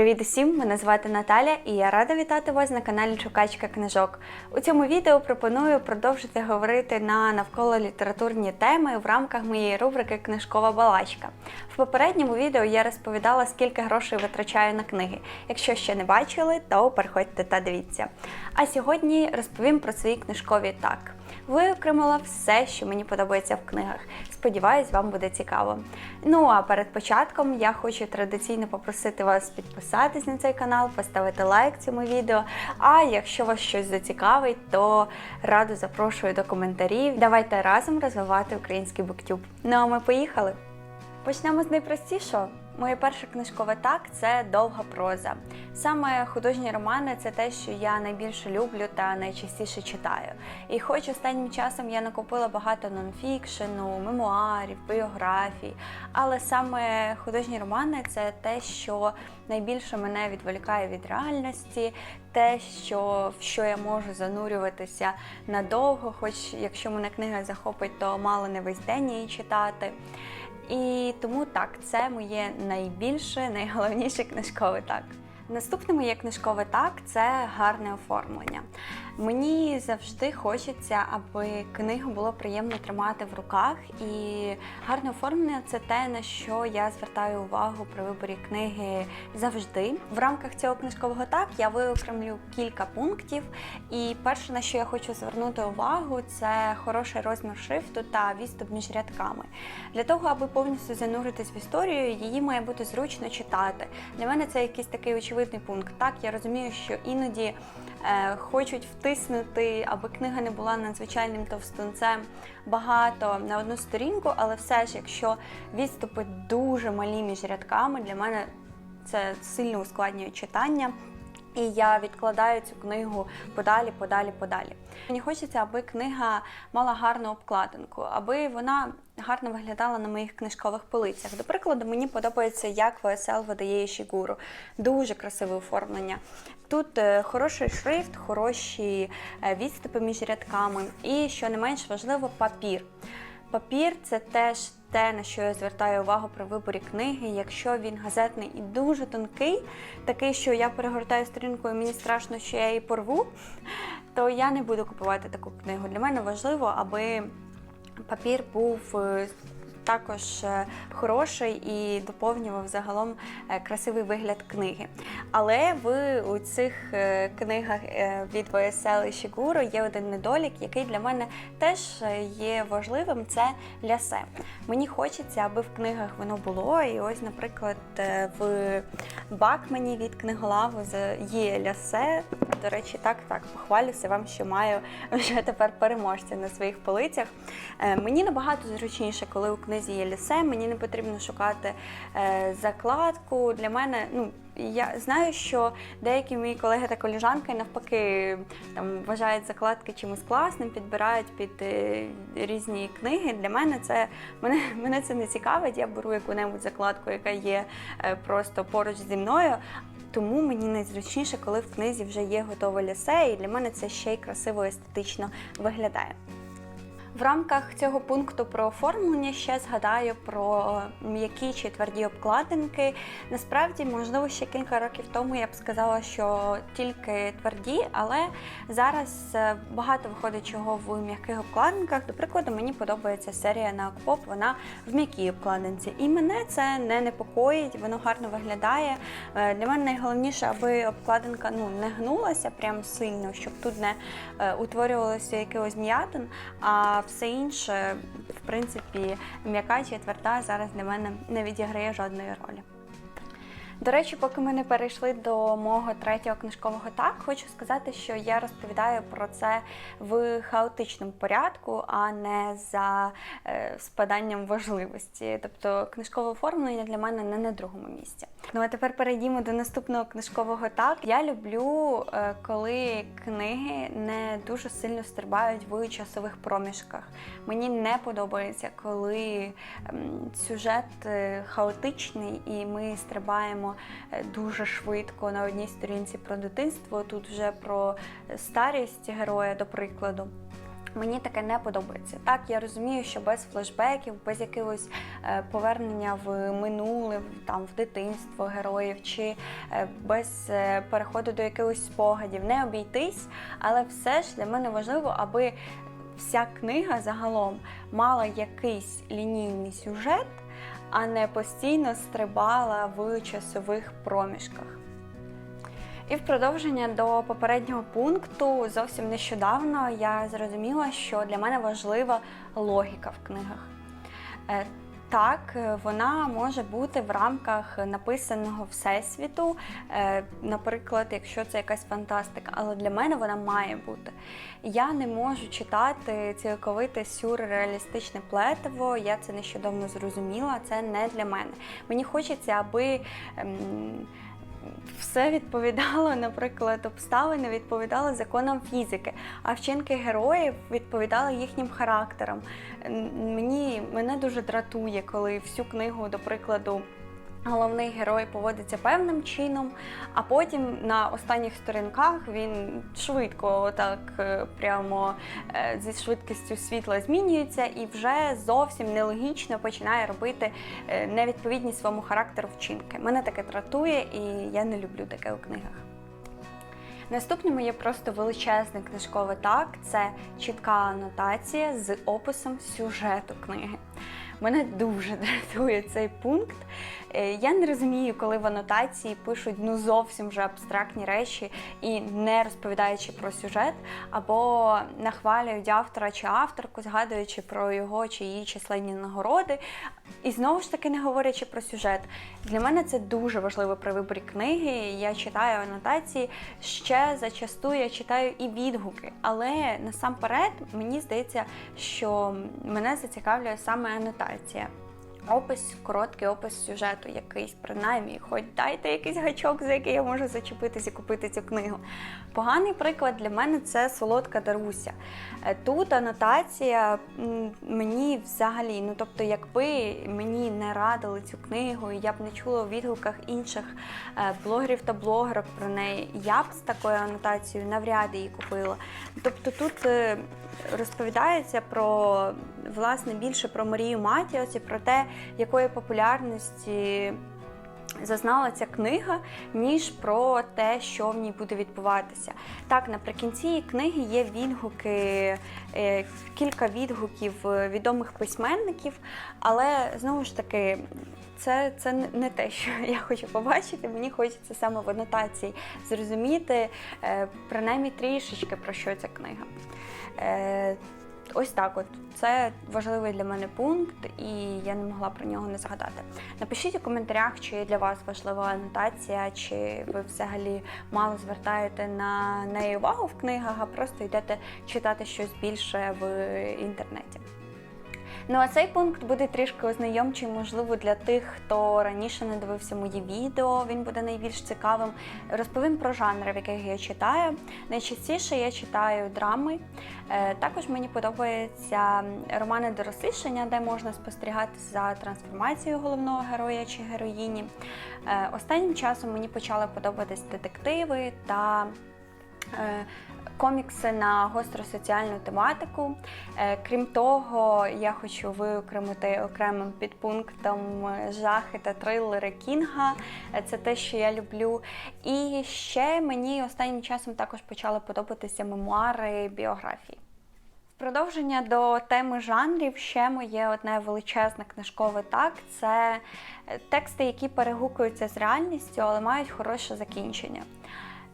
Привіт усім! Мене звати Наталя і я рада вітати вас на каналі Шукачка книжок. У цьому відео пропоную продовжити говорити на навколо літературні теми в рамках моєї рубрики Книжкова балачка. В попередньому відео я розповідала, скільки грошей витрачаю на книги. Якщо ще не бачили, то переходьте та дивіться. А сьогодні розповім про свої книжкові так. Виокремила все, що мені подобається в книгах. Сподіваюсь, вам буде цікаво. Ну а перед початком я хочу традиційно попросити вас підписатись на цей канал, поставити лайк цьому відео. А якщо вас щось зацікавить, то радо запрошую до коментарів. Давайте разом розвивати український буктюб. Ну а ми поїхали! Почнемо з найпростішого. Моє перше книжкове так це довга проза. Саме художні романи це те, що я найбільше люблю та найчастіше читаю. І хоч останнім часом я накопила багато нонфікшену, мемуарів, біографій, але саме художні романи це те, що найбільше мене відволікає від реальності, те, що в що я можу занурюватися надовго, хоч якщо мене книга захопить, то мало не весь день її читати. І тому так, це моє найбільше, найголовніше книжкове так. Наступне моє книжкове так це гарне оформлення. Мені завжди хочеться, аби книгу було приємно тримати в руках, і гарне оформлення це те, на що я звертаю увагу при виборі книги завжди. В рамках цього книжкового так я виокремлю кілька пунктів. І перше, на що я хочу звернути увагу, це хороший розмір шрифту та відступ між рядками. Для того, аби повністю зануритись в історію, її має бути зручно читати. Для мене це якийсь такий очевидний пункт. Так, я розумію, що іноді е, хочуть втиснути, аби книга не була надзвичайним товстунцем багато на одну сторінку, але все ж, якщо відступи дуже малі між рядками, для мене це сильно ускладнює читання. І я відкладаю цю книгу подалі, подалі, подалі. Мені хочеться, аби книга мала гарну обкладинку, аби вона гарно виглядала на моїх книжкових полицях. До прикладу, мені подобається, як ВСЛ видає Ішігуру. Дуже красиве оформлення. Тут е, хороший шрифт, хороші е, відступи між рядками, і що не менш важливо, папір. Папір це теж те, на що я звертаю увагу при виборі книги. Якщо він газетний і дуже тонкий, такий, що я перегортаю сторінку і мені страшно, що я її порву, то я не буду купувати таку книгу. Для мене важливо, аби папір був. Також е, хороший і доповнював загалом е, красивий вигляд книги. Але в у цих е, книгах від ВСЛ і Шігуру є один недолік, який для мене теж є важливим. Це лясе. Мені хочеться, аби в книгах воно було. І ось, наприклад, в Бакмені від книголаву є лясе. До речі, так, так, похвалюся вам, що маю вже тепер переможця на своїх полицях. Мені набагато зручніше, коли у книзі є лясе, мені не потрібно шукати е, закладку. Для мене, ну, я знаю, що деякі мої колеги та коліжанки навпаки там вважають закладки чимось класним, підбирають під е, різні книги. Для мене це мене, мене це не цікавить. Я беру яку-небудь закладку, яка є е, просто поруч зі мною. Тому мені найзручніше, коли в книзі вже є готове лясе, і для мене це ще й красиво естетично виглядає. В рамках цього пункту про оформлення ще згадаю про м'які чи тверді обкладинки. Насправді, можливо, ще кілька років тому я б сказала, що тільки тверді, але зараз е, багато виходить чого в м'яких обкладинках. До прикладу, мені подобається серія на Акпоп, вона в м'якій обкладинці. І мене це не непокоїть, воно гарно виглядає. Е, Для мене найголовніше, аби обкладинка ну, не гнулася прям сильно, щоб тут не е, утворювалося якийсь м'ятин, а все інше, в принципі, м'яка чи тверда зараз для мене не відіграє жодної ролі. До речі, поки ми не перейшли до мого третього книжкового так, хочу сказати, що я розповідаю про це в хаотичному порядку, а не за е, спаданням важливості. Тобто книжкове оформлення для мене не на другому місці. Ну а тепер перейдімо до наступного книжкового так. Я люблю, е, коли книги не дуже сильно стрибають в часових проміжках. Мені не подобається, коли ем, сюжет е, хаотичний і ми стрибаємо е, дуже швидко на одній сторінці про дитинство, тут вже про старість героя, до прикладу. Мені таке не подобається. Так, я розумію, що без флешбеків, без якогось е, повернення в минуле, там в дитинство героїв, чи е, без переходу до якихось спогадів не обійтись, але все ж для мене важливо, аби вся книга загалом мала якийсь лінійний сюжет, а не постійно стрибала в часових проміжках. І в продовження до попереднього пункту зовсім нещодавно я зрозуміла, що для мене важлива логіка в книгах. Так, е, вона може бути в рамках написаного всесвіту, е, наприклад, якщо це якась фантастика, але для мене вона має бути. Я не можу читати цілковите сюрреалістичне плетиво, я це нещодавно зрозуміла, це не для мене. Мені хочеться, аби. Все відповідало, наприклад, обставини відповідали законам фізики, а вчинки героїв відповідали їхнім характерам. Мені мене дуже дратує, коли всю книгу, до прикладу. Головний герой поводиться певним чином, а потім на останніх сторінках він швидко, так е, прямо е, зі швидкістю світла змінюється і вже зовсім нелогічно починає робити е, невідповідні своєму характеру вчинки. Мене таке дратує, і я не люблю таке у книгах. Наступним є просто величезний книжковий так, це чітка анотація з описом сюжету книги. Мене дуже дратує цей пункт. Е, Я не розумію, коли в анотації пишуть ну зовсім вже абстрактні речі і не розповідаючи про сюжет, або нахвалюють автора чи авторку, згадуючи про його чи її численні нагороди, і знову ж таки не говорячи про сюжет. Для мене це дуже важливо при виборі книги. Я читаю анотації ще зачасту я читаю і відгуки, але насамперед мені здається, що мене зацікавлює саме анотація. Опис, короткий опис сюжету, якийсь, принаймні, хоч дайте якийсь гачок, за який я можу зачепитись і купити цю книгу. Поганий приклад для мене це солодка Даруся. Е, Тут анотація мені взагалі, ну тобто, якби мені не радили цю книгу, і я б не чула у відгуках інших е, блогерів та блогерок про неї, я б з такою анотацією навряд її купила. Тобто тут е, розповідається про власне більше про Марію Матіос і про те, якої популярності зазнала ця книга, ніж про те, що в ній буде відбуватися. Так, наприкінці книги є відгуки, е, кілька відгуків е, відомих письменників, але знову ж таки. Це, це не- не те, що я хочу побачити. Мені хочеться саме в анотації зрозуміти е, принаймні трішечки про що ця книга. Ось так, от це важливий для мене пункт, і я не могла про нього не згадати. Напишіть у коментарях, чи для вас важлива анотація, чи ви взагалі мало звертаєте на неї увагу в книгах, а просто йдете читати щось більше в інтернеті. Ну а цей пункт буде трішки ознайомчий, можливо, для тих, хто раніше не дивився мої відео. Він буде найбільш цікавим. Розповім про жанри, в яких я читаю. Найчастіше я читаю драми. Е, Також мені подобаються романи дорослішання, де можна спостерігати за трансформацією головного героя чи героїні. Е, Останнім часом мені почали подобатись детективи та комікси на гостро соціальну тематику. Е, Крім того, я хочу виокремити окремим підпунктом е, жахи та трилери Кінга. Е, Це те, що я люблю. І ще мені останнім часом також почали подобатися мемуари біографії. Продовження до теми жанрів ще моє одне величезне книжкове так це е, тексти, які перегукуються з реальністю, але мають хороше закінчення.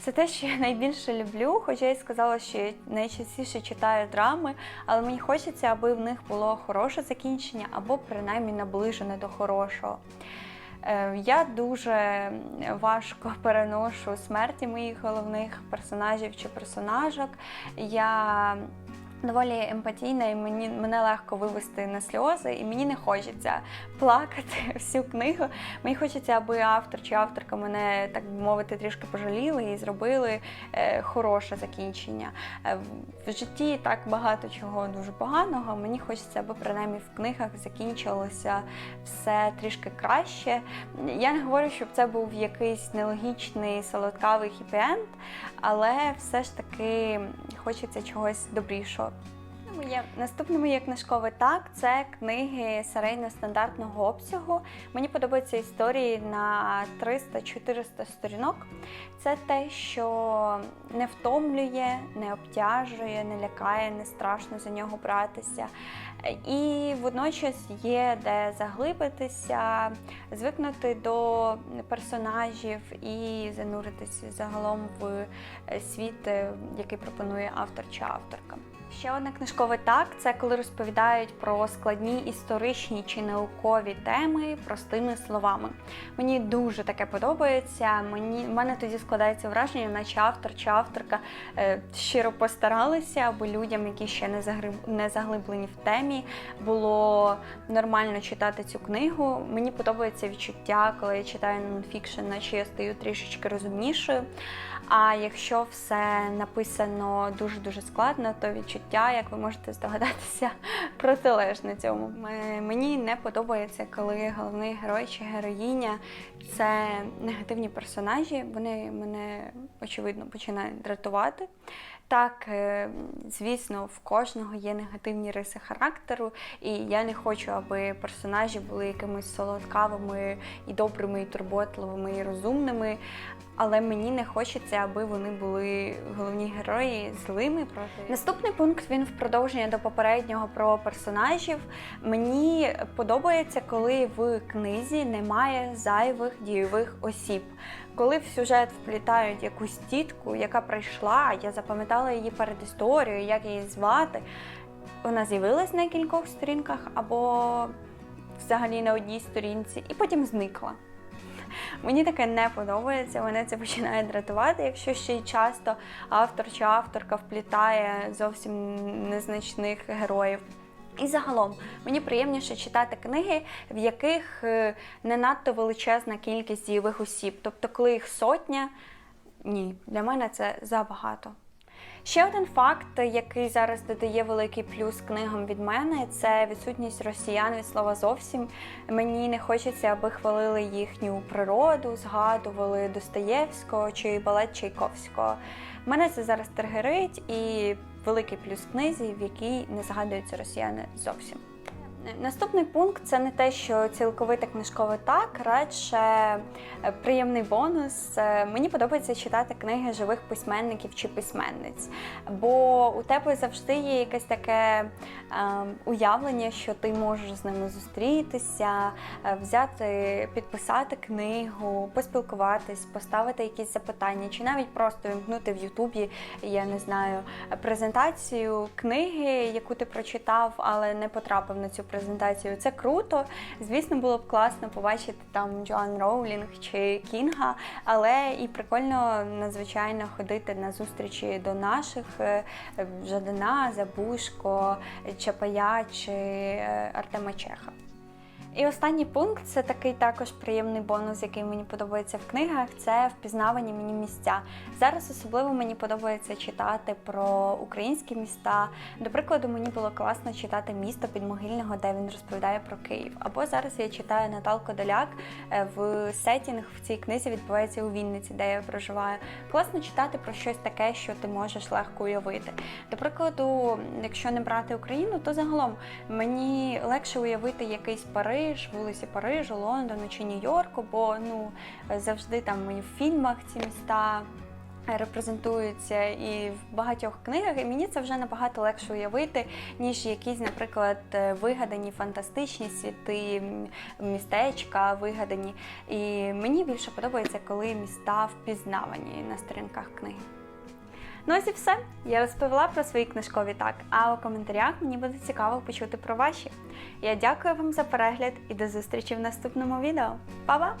Це те, що я найбільше люблю, хоча я й сказала, що я найчастіше читаю драми, але мені хочеться, аби в них було хороше закінчення або принаймні наближене до хорошого. Е, Я дуже важко переношу смерті моїх головних персонажів чи персонажок. Я доволі емпатійна і мені мене легко вивести на сльози, і мені не хочеться плакати всю книгу. Мені хочеться, аби автор чи авторка мене, так би мовити, трішки пожаліли і зробили е, хороше закінчення. Е, в житті так багато чого дуже поганого. Мені хочеться, аби принаймні в книгах закінчилося все трішки краще. Я не говорю, щоб це був якийсь нелогічний солодкавий хіпі-енд, але все ж таки хочеться чогось добрішого. Моє наступне моє книжкове так це книги середньостандартного обсягу. Мені подобаються історії на 300-400 сторінок. Це те, що не втомлює, не обтяжує, не лякає, не страшно за нього братися. І водночас є де заглибитися, звикнути до персонажів і зануритися загалом в світ, е, який пропонує автор чи авторка. Ще одне книжкове так це коли розповідають про складні історичні чи наукові теми простими словами. Мені дуже таке подобається. Мені в мене тоді складається враження, наче автор чи авторка е, щиро постаралися, аби людям, які ще не загриб... не заглиблені в темі, було нормально читати цю книгу. Мені подобається відчуття, коли я читаю нонфікшн, наче я стаю трішечки розумнішою. А якщо все написано дуже дуже складно, то відчуття, як ви можете здогадатися, протилежне цьому. Мені не подобається, коли головний герой чи героїня це негативні персонажі. Вони мене очевидно починають дратувати. Так, е, звісно, в кожного є негативні риси характеру, і я не хочу, аби персонажі були якимись солодкавими і добрими, і турботливими, і розумними. Але мені не хочеться, аби вони були головні герої злими проти. Наступний пункт він в продовження до попереднього про персонажів. Мені подобається, коли в книзі немає зайвих дійових осіб. Коли в сюжет вплітають якусь тітку, яка прийшла, я запам'ятала її перед історією, як її звати. Вона з'явилась на кількох сторінках або взагалі на одній сторінці, і потім зникла. Мені таке не подобається, мене це починає дратувати, якщо ще й часто автор чи авторка вплітає зовсім незначних героїв. І загалом мені приємніше читати книги, в яких е, не надто величезна кількість дієвих осіб. Тобто, коли їх сотня, ні, для мене це забагато. Ще один факт, який зараз додає великий плюс книгам від мене, це відсутність росіян від слова зовсім. Мені не хочеться, аби хвалили їхню природу, згадували Достоєвського чи балет Чайковського. Мене це зараз тригерить і великий плюс книзі, в якій не згадуються росіяни зовсім. Наступний пункт це не те, що цілковите книжкове так, радше е, приємний бонус. Е, Мені подобається читати книги живих письменників чи письменниць, бо у тебе завжди є якесь таке е, уявлення, що ти можеш з ними зустрітися, е, взяти, підписати книгу, поспілкуватись, поставити якісь запитання, чи навіть просто вімкнути в Ютубі, я не знаю, презентацію книги, яку ти прочитав, але не потрапив на цю презентацію. Це круто. Звісно, було б класно побачити там Джоан Роулінг чи Кінга, але і прикольно надзвичайно ходити на зустрічі до наших Жадина, Жадана, Забушко, Чапая чи е, Артема Чеха. І останній пункт це такий також приємний бонус, який мені подобається в книгах. Це впізнавані мені місця. Зараз особливо мені подобається читати про українські міста. До прикладу, мені було класно читати місто підмогильного, де він розповідає про Київ. Або зараз я читаю Наталку Доляк е, в сетінг в цій книзі відбувається у Вінниці, де я проживаю. Класно читати про щось таке, що ти можеш легко уявити. До прикладу, якщо не брати Україну, то загалом мені легше уявити якийсь Париж. Вулиці Парижу, Лондону чи Нью-Йорку, бо ну завжди там і в фільмах ці міста репрезентуються і в багатьох книгах, і мені це вже набагато легше уявити, ніж якісь, наприклад, вигадані фантастичні світи, містечка вигадані. І мені більше подобається, коли міста впізнавані на сторінках книги. Ну ось і все. Я розповіла про свої книжкові так, а у коментарях мені буде цікаво почути про ваші. Я дякую вам за перегляд і до зустрічі в наступному відео. Па-па!